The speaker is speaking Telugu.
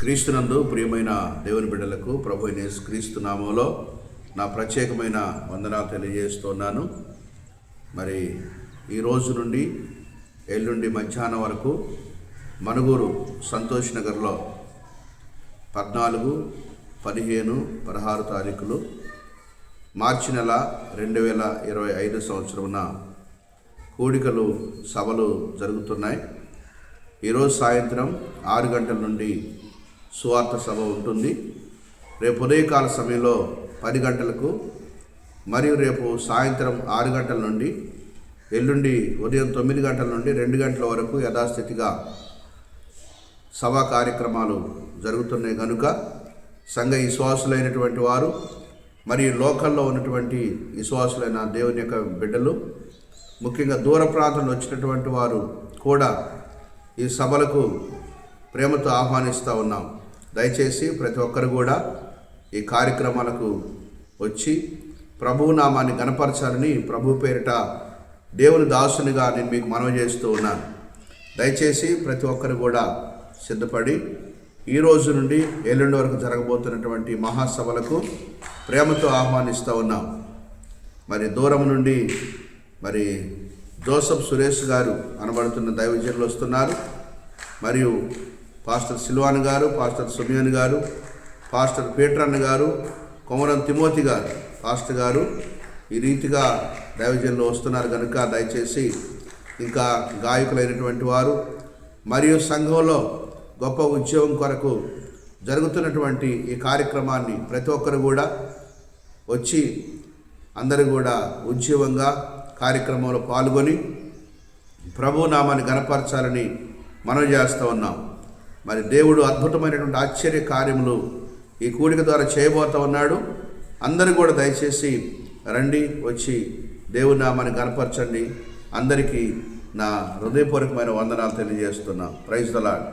క్రీస్తునందు ప్రియమైన దేవుని బిడ్డలకు ప్రభు క్రీస్తు నామంలో నా ప్రత్యేకమైన వందనాలు తెలియజేస్తున్నాను. మరి ఈ రోజు నుండి ఎల్లుండి మధ్యాహ్నం వరకు మనుగూరు సంతోష్ నగర్లో పద్నాలుగు పదిహేను పదహారు తారీఖులు మార్చి నెల రెండు వేల ఇరవై ఐదు సంవత్సరమున కూడికలు సభలు జరుగుతున్నాయి. ఈరోజు సాయంత్రం ఆరు గంటల నుండి సువార్త సభ ఉంటుంది. రేపు ఉదయకాల సమయంలో పది గంటలకు మరియు రేపు సాయంత్రం ఆరు గంటల నుండి ఎల్లుండి ఉదయం తొమ్మిది గంటల నుండి రెండు గంటల వరకు యథాస్థితిగా సభా కార్యక్రమాలు జరుగుతున్నాయి కనుక సంఘ విశ్వాసులైనటువంటి వారు మరియు లోకల్లో ఉన్నటువంటి విశ్వాసులైన దేవుని యొక్క బిడ్డలు ముఖ్యంగా దూర ప్రాంతంలో వచ్చినటువంటి వారు కూడా ఈ సభలకు ప్రేమతో ఆహ్వానిస్తూ ఉన్నాం. దయచేసి ప్రతి ఒక్కరు కూడా ఈ కార్యక్రమాలకు వచ్చి ప్రభువు నామాన్ని గణపరచాలని ప్రభు పేరిట దేవుని దాసునిగా నేను మీకు మనవి చేస్తూ ఉన్నాను. దయచేసి ప్రతి ఒక్కరు కూడా సిద్ధపడి ఈ రోజు నుండి ఎల్లుండి వరకు జరగబోతున్నటువంటి మహాసభలకు ప్రేమతో ఆహ్వానిస్తూ ఉన్నాం. మరి దూరం నుండి మరి జోసఫ్ సురేష్ గారు అనబడుతున్న దైవజనులు వస్తున్నారు. మరియు పాస్టర్ సిల్వాన్ గారు పాస్టర్ సుమియన్ గారు పాస్టర్ పీటరన్ గారు కొమరం తిమోతి గారు పాస్టర్ గారు ఈ రీతిగా దైవజనులు వస్తున్నారు కనుక దయచేసి ఇంకా గాయకులైనటువంటి వారు మరియు సంఘంలో గొప్ప ఉద్యోగం కొరకు జరుగుతున్నటువంటి ఈ కార్యక్రమాన్ని ప్రతి ఒక్కరు కూడా వచ్చి అందరూ కూడా ఉద్యోగంగా కార్యక్రమంలో పాల్గొని ప్రభునామాన్ని గనపరచాలని మనం చేస్తూ ఉన్నాం. మరి దేవుడు అద్భుతమైనటువంటి ఆశ్చర్య కార్యములు ఈ కూడిక ద్వారా చేయబోతూ ఉన్నాడు. అందరూ కూడా దయచేసి రండి వచ్చి దేవుని నామాన్ని కనపరచండి అందరికీ నా హృదయపూర్వకమైన వందనాలు తెలియజేస్తున్నాం. Praise the Lord